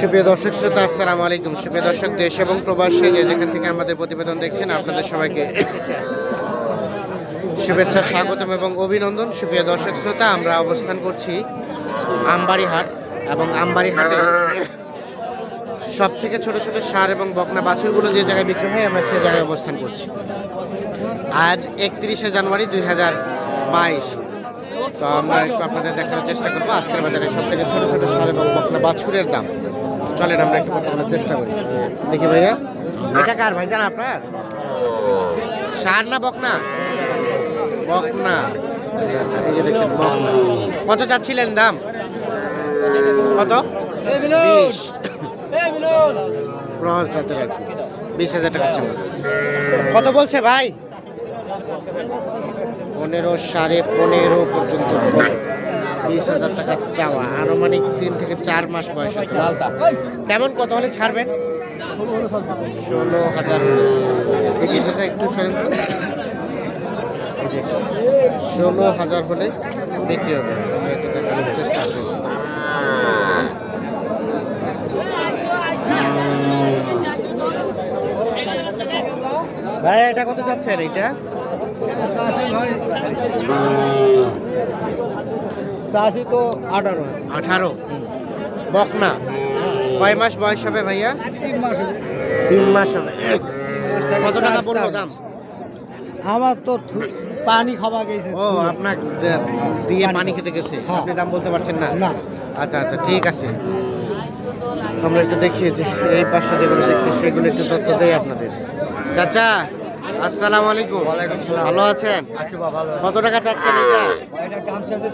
সুপ্রিয় দর্শক শ্রোতা, আসসালামু আলাইকুম। সুপ্রিয় দর্শক, দেশ এবং প্রবাসে যে যেখান থেকে আমাদের প্রতিবেদন দেখছেন, আপনাদের সবাইকে শুভেচ্ছা, স্বাগতম এবং অভিনন্দন। সুপ্রিয় দর্শক শ্রোতা, আমরা অবস্থান করছি আমবাড়ি হাট এবং আমবাড়ি হাটে সব থেকে ছোট ছোট সার এবং বকনা বাছুরগুলো যে জায়গায় বিক্রি হয়, আমরা সে জায়গায় অবস্থান করছি। আজ একত্রিশে জানুয়ারি দুই হাজার বাইশ। তো আমরা একটু আপনাদের দেখানোর চেষ্টা করব। আজকের বাজারে সব থেকে ছোট ছোট সার এবং বকনা বাছুরের দাম। তো চলেন আমরা একটু কথা বলার চেষ্টা করি। দেখি ভাইয়া। এটা কার ভাই জান আপনার? সার না বকনা? বকনা। আচ্ছা আচ্ছা এই যে দেখছেন বকনা। কত চাচ্ছিলেন দাম? কত? বিশ। ক্রস বিশ হাজার টাকা কত বলছে ভাই? পনেরো সাড়ে পনেরো পর্যন্ত। বিশ হাজার টাকা চাওয়া। আনুমানিক তিন থেকে চার মাস বয়স। কেমন? কত হলে ছাড়বেন? ষোলো হাজার। একটু। ষোলো হাজার হলে বিক্রি হবে। চেষ্টা করি ভাই, এটা কত চাচ্ছেন? এটা সাসি তো আঠারো। আঠারো? বকনা? কয় মাস বয়স হবে ভাইয়া? তিন মাস হলো। তিন মাস হবে। কত টাকা পড়ল দাম। আমার তো থু- পানি খাওয়া গেছে। ও আপনার দিয়ে পানি খেতে গেছে? হ্যাঁ। আপনি দাম বলতে পারছেন না? না। আচ্ছা আচ্ছা ঠিক আছে। আমরা একটু দেখিয়েছি এই পাশে যেগুলো দেখছি সেগুলো একটু তথ্য দেই আপনাদের। চাচা আসসালামু আলাইকুম। ভালো আছেন? আছি বা ভালো কত টাকা চাচ্ছেন এটা? এটা দাম চাচ্ছে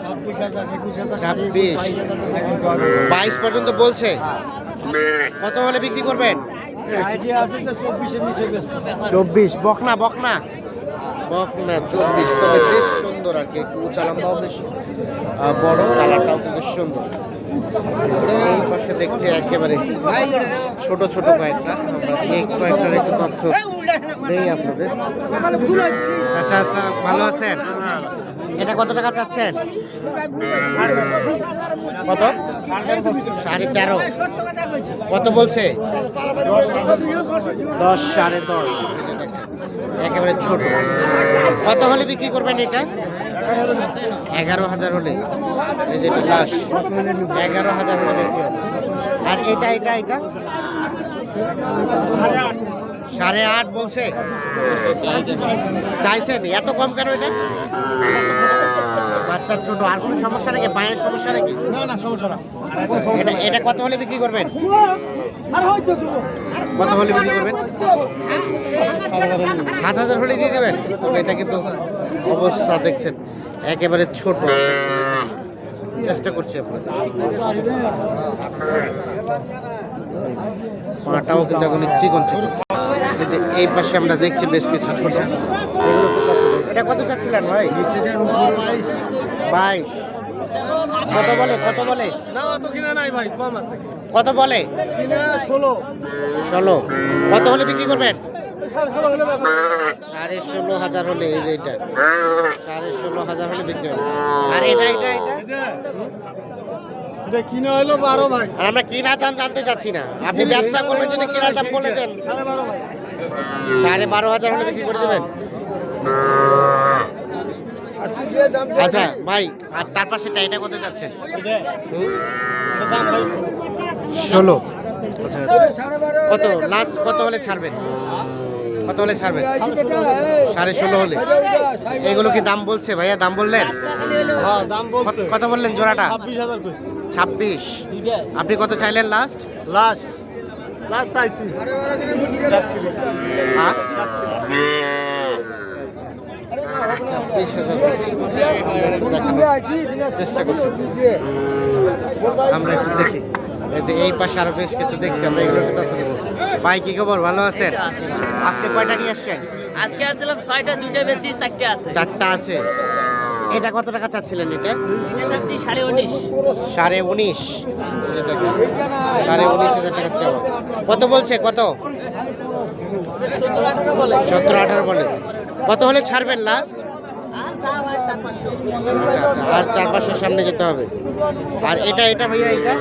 পর্যন্ত বলছে? কত হলে বিক্রি করবেন? আইডিয়া আছে নিচে চব্বিশ বকনা বকনা। বকনা চব্বিশ, তবে বেশ সুন্দর আর কি, একটু উঁচা লম্বাও বেশ বড়, কালারটাও কিন্তু সুন্দর। এই পাশে দেখছি একেবারে ছোট ছোট কয়েকটা এই কয়েকটার একটু তথ্য দেই আপনাদের। আচ্ছা আচ্ছা ভালো আছেন? এটা কত টাকা চাচ্ছেন? কত? সাড়ে তেরো। কত বলছে? দশ সাড়ে দশ। একেবারে ছোট। কত হলে বিক্রি করবেন এটা? এগারো হাজার হলে। এগারো হাজার হলে। আর এটা এটা এটা? সাড়ে আট বলছে? চাইছেন? এত কম কেন এটা? বাচ্চা ছোট আর কোনো সমস্যা নাকি? পায়ের সমস্যা নাকি? না না সমস্যা না। এটা এটা কত হলে বিক্রি করবেন? কত হলে বিক্রি করবেন? সাত হাজার হলে দিয়ে দেবেন? তবে এটা কিন্তু অবস্থা দেখছেন একেবারে ছোট। চেষ্টা করছি আপনার পাটাও কিন্তু এখন চিকন চিকন এই যে এই পাশে আমরা দেখছি বেশ কিছু ছোট। এগুলো? এটা কত চাচ্ছিলেন ভাই? বাইশ কত বলে কত বলে? না অত কিনা নাই ভাই কম আছে। কত বলে? কিনা ষোলো। ষোলো। কত হলে বিক্রি করবেন? সাড়ে ষোলো হাজার হলে এই যে এটা সাড়ে ষোলো হাজার হলে বিক্রি হবে। আর এটা এটা এটা? এটা এটা কিনা হলো বারো ভাই। আর আমরা কিনা দাম জানতে চাচ্ছি না। আপনি ব্যবসা করবেন যদি কিনা দাম বলে দেন। সাড়ে বারো হাজার হলে বিক্রি করে দেবেন। আচ্ছা ভাই আর তার পাশেটা এটা কত যাচ্ছেন ষোলো। কত? লাস্ট কত হলে ছাড়বেন? কত হলে ছাড়বেন? সাড়ে ষোলো হলে। এগুলো কি দাম বলছে ভাইয়া? দাম বললেন? হ্যাঁ কত বললেন জোড়াটা? ছাব্বিশ ছাব্বিশ। আপনি কত চাইলেন লাস্ট লাস্ট লাস্ট চাইছি। হ্যাঁ? ছাব্বিশ হাজার বলছে। আমরা একটু দেখানোর চেষ্টা করছি। আমরা একটু দেখি। এই যে এই পাশে আরও বেশ কিছু দেখছি আমরা এগুলো একটু তথ্য দেবো ভাই কি খবর? ভালো আছেন? আজকে কয়টা নিয়ে আসছেন? আজকে আসছিলাম ছয়টা দুইটা বেশি চারটে আছে। চারটা আছে? এটা কত টাকা চাচ্ছিলেন এটা? সাড়ে উনিশ। সাড়ে উনিশ। সাড়ে উনিশ হাজার টাকা চাওয়া। কত বলছে? কত? সতেরো আঠারো বলে। সতেরো আঠারো বলে। কত হলে ছাড়বেন লাস্ট আর চার পাঁচশো আচ্ছা আচ্ছা আর চার পাঁচশোর সামনে যেতে হবে। আর এটা এটা ভাইয়া এটা?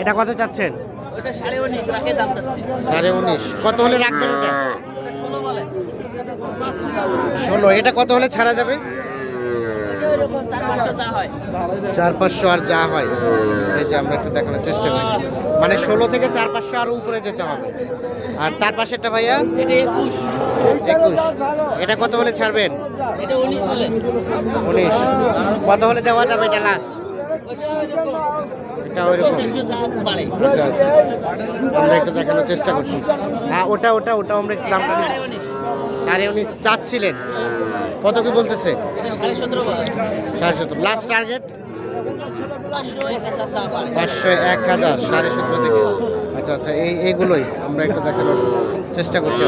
এটা কত চাচ্ছেন? সাড়ে উনিশ কত হলে রাখবেন ওটা? ষোলো এটা কত হলে ছাড়া যাবে? চার পাঁচশো আর যা হয় এই যে আমরা একটু দেখানোর চেষ্টা করছি। মানে ষোলো থেকে চার পাঁচশো আরও উপরে যেতে হবে। আর তার পাশেরটা ভাইয়া? একুশ। একুশ। এটা কত হলে ছাড়বেন? উনিশ কত হলে দেওয়া যাবে এটা লাস্ট এটা ওইরকম আচ্ছা আচ্ছা। আমরা একটু দেখানোর চেষ্টা করছি। হ্যাঁ ওটা ওটা ওটা আমরা একটু দামটা সাড়ে উনিশ চাচ্ছিলেন। কত কি বলতেছে? সাড়ে সতেরো। লাস্ট টার্গেট পাঁচশো এক হাজার, সাড়ে সতেরো থেকে। আচ্ছা আচ্ছা এই এইগুলোই আমরা একটু দেখানোর চেষ্টা করছি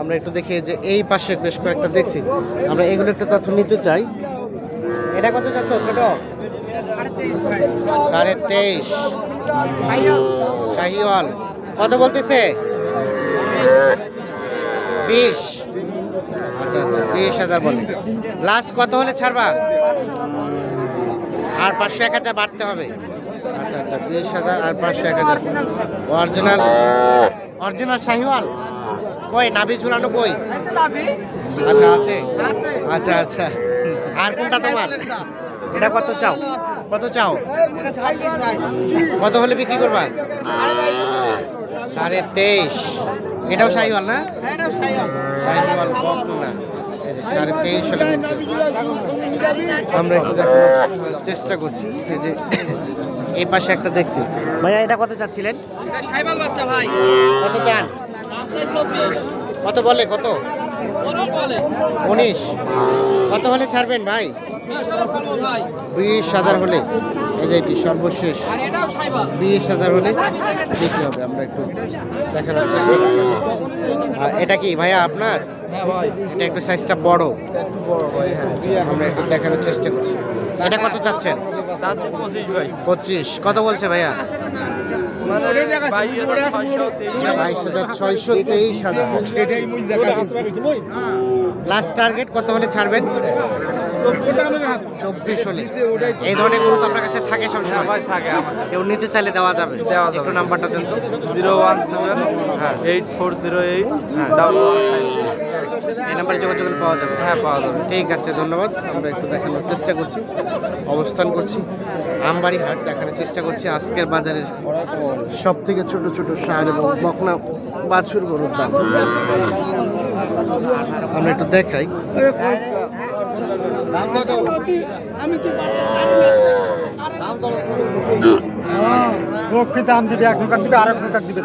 আমরা একটু দেখি যে এই পাশের বেশ কয়েকটা দেখছি। আমরা এগুলো একটু তথ্য নিতে চাই। এটা কত যাচ্ছ ছোট? সাড়ে তেইশ। শাহিওয়াল কত বলতেছে? বিশ। আচ্ছা আচ্ছা বিশ হাজার বলে লাস্ট কত হলে ছাড়বা? আর পাঁচশো এক হাজার বাড়তে হবে। আচ্ছা আচ্ছা বিশ হাজার আর পাঁচশো এক হাজার। Original original Sahiwal? কই নাভি ঝুলানো কই? আচ্ছা আছে। আচ্ছা আচ্ছা। আর কোনটা তোমার? এটা কত চাও? কত চাও? কত হলে বিক্রি করবা? সাড়ে তেইশ। এটাও শাহিওয়াল না? শাহিওয়াল কম না। সাড়ে তেইশ আমরা একটু চেষ্টা করছি। এই যে এই পাশে একটা দেখছি। ভাইয়া এটা কত চাচ্ছিলেন? সাইবাল ভাই। কত চান? কত বলে? কত? বলে। উনিশ। কত হলে ছাড়বেন ভাই? বিশ হাজার হলে এই যে এটি সর্বশেষ বিশ হাজার হলে বিক্রি হবে আমরা একটু দেখানোর চেষ্টা করছি। এটা কি ভাইয়া আপনার? এটা একটু সাইজটা বড়। হ্যাঁ, আমরা একটু দেখানোর চেষ্টা করছি। এটা কত চাচ্ছেন? পঁচিশ। কত বলছে ভাইয়া? বাইশ হাজার ছয়শো তেইশ হাজার। লাস্ট টার্গেট কত হলে ছাড়বেন? চব্বিশ হলে। এই ধরনের গরু তো আপনার কাছে থাকে সবসময়। থাকে কেউ নিতে চাইলে দেওয়া যাবে। দেওয়া যাবে। একটু নাম্বারটা দেন তো। জিরো ওয়ান সেভেন হ্যাঁ। এইট ফোর জিরো এইট হ্যাঁ। ডাবল এই নাম্বারে যোগাযোগ পাওয়া যাবে। হ্যাঁ পাওয়া যাবে। ঠিক আছে ধন্যবাদ। আমরা একটু দেখানোর চেষ্টা করছি অবস্থান করছি। আমবাড়ি হাট দেখানোর চেষ্টা করছি। আজকের বাজারের সব থেকে ছোট ছোট সার এবং বকনা বাছুর গরুর দাম। আমরা একটু দেখাই। দাম দিবে এক টাকা দিবে আর এক টাকা দিবে